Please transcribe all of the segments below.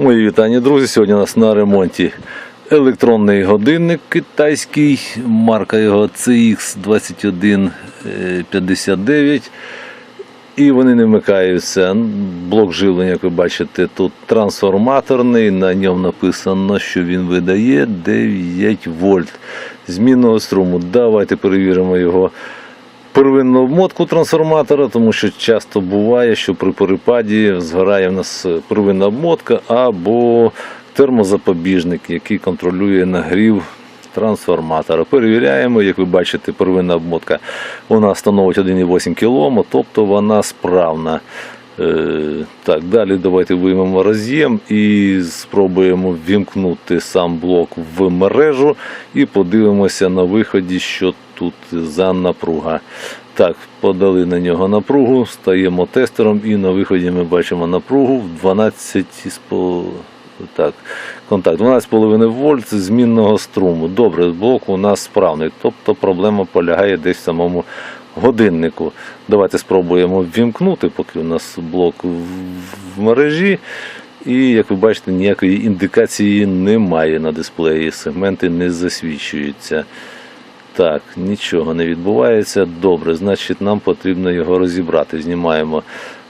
Мої вітання, друзі. Сьогодні у нас на ремонті електронний годинник китайський, марка його CX2159. І вони не вмикаються. Блок живлення, як ви бачите, тут трансформаторний. На ньому написано, що він видає 9 вольт змінного струму. Давайте перевіримо його первинну обмотку трансформатора, тому що часто буває, що при перепаді згорає в нас первинна обмотка або термозапобіжник, який контролює нагрів трансформатора. Перевіряємо, як ви бачите, первинна обмотка нас становить 1,8 кОм, тобто вона справна. Е, Так, далі давайте виймемо роз'єм і спробуємо ввімкнути сам блок в мережу і подивимося на виході, що тут за напруга. Так, подали на нього напругу, стаємо тестером і на виході ми бачимо напругу в 12 так, контакт 12,5 вольт змінного струму. Добре, блок у нас справний, тобто проблема полягає десь в самому годиннику. Давайте спробуємо ввімкнути, поки у нас блок в- мережі. І, як ви бачите, ніякої індикації немає на дисплеї, сегменти не засвічуються. Так, нічого не відбувається. Добре, значить нам потрібно його розібрати. Знімаємо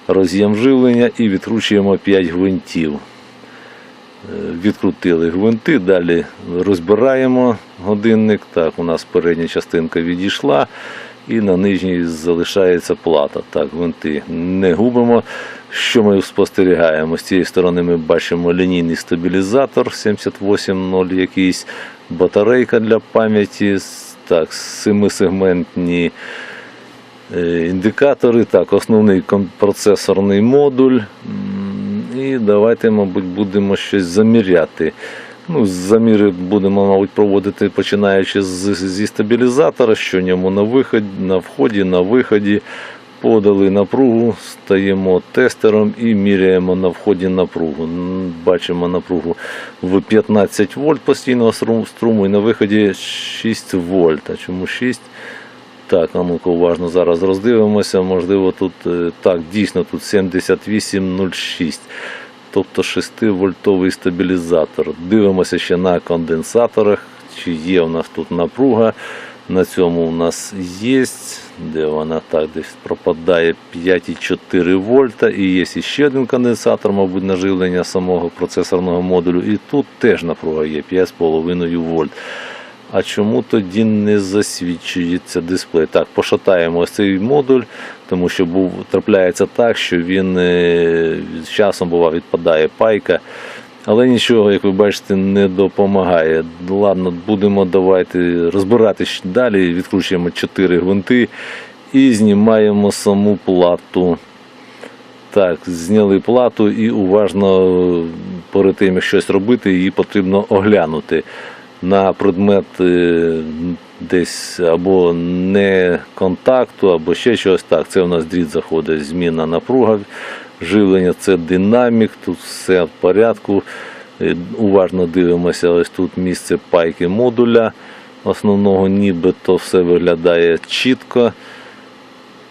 роз'єм живлення і відкручуємо 5 гвинтів. Е, Відкрутили гвинти, далі розбираємо годинник. Так, у нас передня частинка відійшла, і на нижній залишається плата. Так, гвинти не губимо. Що ми спостерігаємо? З цієї сторони ми бачимо лінійний стабілізатор 78.0 якийсь, батарейка для пам'яті, так, семисегментні е, індикатори, так, основний процесорний модуль. І давайте, мабуть, будемо щось заміряти. Ну, заміри будемо, мабуть, проводити починаючи зі стабілізатора, що ньому на, виході, на вході, на виході. Подали напругу, стаємо тестером і міряємо на вході напругу. Бачимо напругу в 15 вольт постійного струму і на виході 6 вольт. А чому 6? Так, а ну-ка уважно зараз роздивимося. Можливо, тут е, так, дійсно тут 7806. Тобто 6-вольтовий стабілізатор. Дивимося ще на конденсаторах, чи є у нас тут напруга. На цьому у нас є. Де вона так десь пропадає 5,4 вольта. І є ще один конденсатор, мабуть, на живлення самого процесорного модулю. І тут теж напруга є 5,5 вольт. А чому тоді не засвідчується дисплей? Так, пошатаємо ось цей модуль, тому що був, трапляється так, що він е, часом бува відпадає пайка. Але нічого, як ви бачите, не допомагає. Ладно, будемо давайте розбирати ще далі. Відкручуємо 4 гвинти і знімаємо саму плату. Так, зняли плату і уважно перед тим, як щось робити, її потрібно оглянути на предмет е, десь або не контакту, або ще чогось так. Це у нас дріт заходить, зміна напруга, живлення, це динамік, тут все в порядку. Е, Уважно дивимося, ось тут місце пайки модуля основного, нібито все виглядає чітко.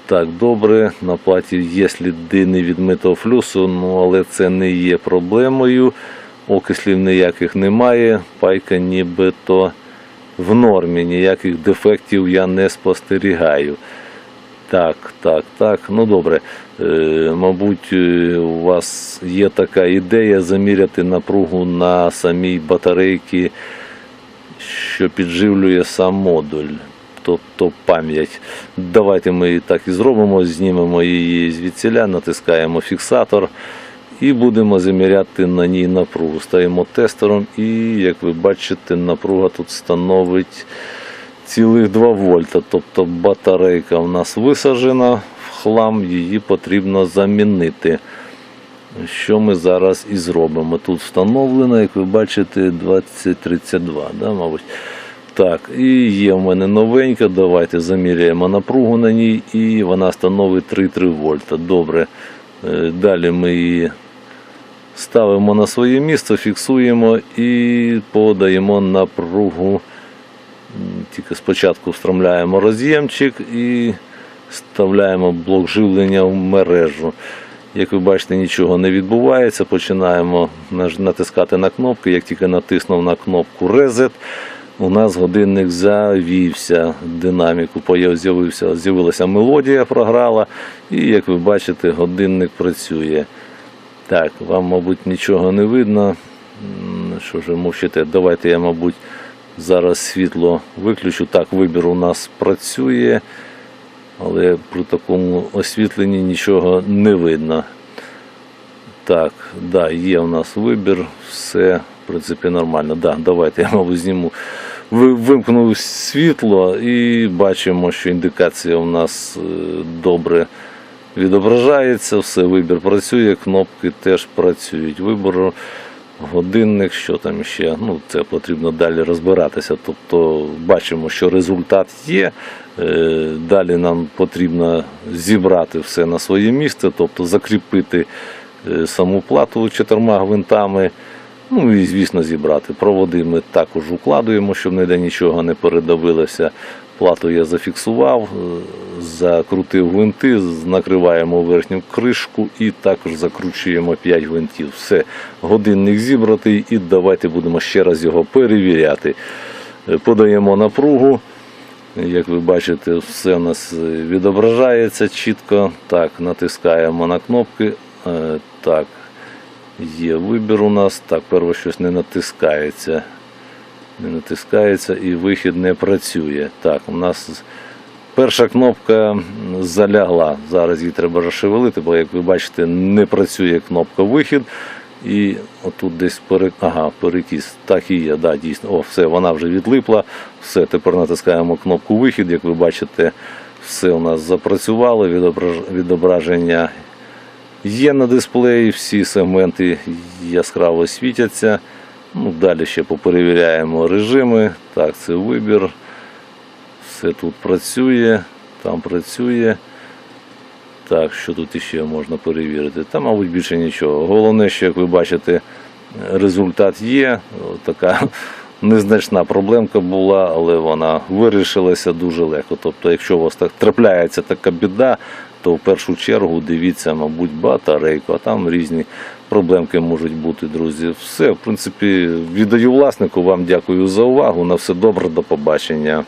Так, добре, на платі є сліди невідмитого флюсу, ну, але це не є проблемою. Окислів ніяких немає, пайка нібито в нормі, ніяких дефектів я не спостерігаю. Так, так, так. Ну добре. Е, мабуть, е, у вас є така ідея заміряти напругу на самій батарейці, що підживлює сам модуль, тобто пам'ять. Давайте ми так і зробимо, знімемо її звідсіля, натискаємо фіксатор і будемо заміряти на ній напругу. Стаємо тестером і, як ви бачите, напруга тут становить цілих 2 вольта. Тобто батарейка у нас висаджена в хлам, її потрібно замінити. Що ми зараз і зробимо. Тут встановлено, як ви бачите, 2032, да, мабуть. Так, і є в мене новенька. Давайте заміряємо напругу на ній, і вона становить 3,3 вольта. Добре. Е, Далі ми її ставимо на своє місце, фіксуємо і подаємо напругу. Тільки спочатку встромляємо роз'ємчик і вставляємо блок живлення в мережу. Як ви бачите, нічого не відбувається. Починаємо натискати на кнопки. Як тільки натиснув на кнопку Reset, у нас годинник завівся, динаміку з'явився, з'явилася мелодія, програла, і як ви бачите, годинник працює. Так, вам, мабуть, нічого не видно. Що ж мовчите? Давайте я, мабуть, зараз світло виключу. Так, вибір у нас працює, але при такому освітленні нічого не видно. Так, да, є у нас вибір, все, в принципі, нормально. Да, давайте я, мабуть, зніму. Ви- Вимкнув світло і бачимо, що індикація у нас е, добре відображається, все, вибір працює, кнопки теж працюють. Вибор, годинник, що там ще. Ну, це потрібно далі розбиратися. Тобто бачимо, що результат є. Е, Далі нам потрібно зібрати все на своє місце, тобто закріпити е, саму плату чотирма гвинтами. Ну і звісно зібрати. Проводи ми також укладуємо, щоб ніде нічого не передавилося. Плату я зафіксував, е, закрутив гвинти, накриваємо верхню кришку і також закручуємо 5 гвинтів. Все, годинник зібратий і давайте будемо ще раз його перевіряти. Подаємо напругу. Як ви бачите, все у нас е, відображається чітко. Так, натискаємо на кнопки. Е, Так, є вибір у нас. Так, перше щось не натискається. Не натискається і вихід не працює. Так, у нас перша кнопка залягла. Зараз її треба розшевелити, бо як ви бачите, не працює кнопка вихід. І отут десь пере... ага, перекіс. Так і є, да, дійсно. О, все, вона вже відлипла. Все, тепер натискаємо кнопку вихід. Як ви бачите, все у нас запрацювало, відображ- відображення є на дисплеї, всі сегменти яскраво світяться. Ну, далі ще поперевіряємо режими. Так, це вибір. Все тут працює, там працює. Так, що тут іще можна перевірити? Та, мабуть, більше нічого. Головне, що, як ви бачите, результат є. Така незначна проблемка була, але вона вирішилася дуже легко. Тобто, якщо у вас так трапляється така біда, то в першу чергу дивіться, мабуть, батарейку, а там різні проблемки можуть бути, друзі. Все, в принципі, віддаю власнику. Вам дякую за увагу. На все добре, до побачення.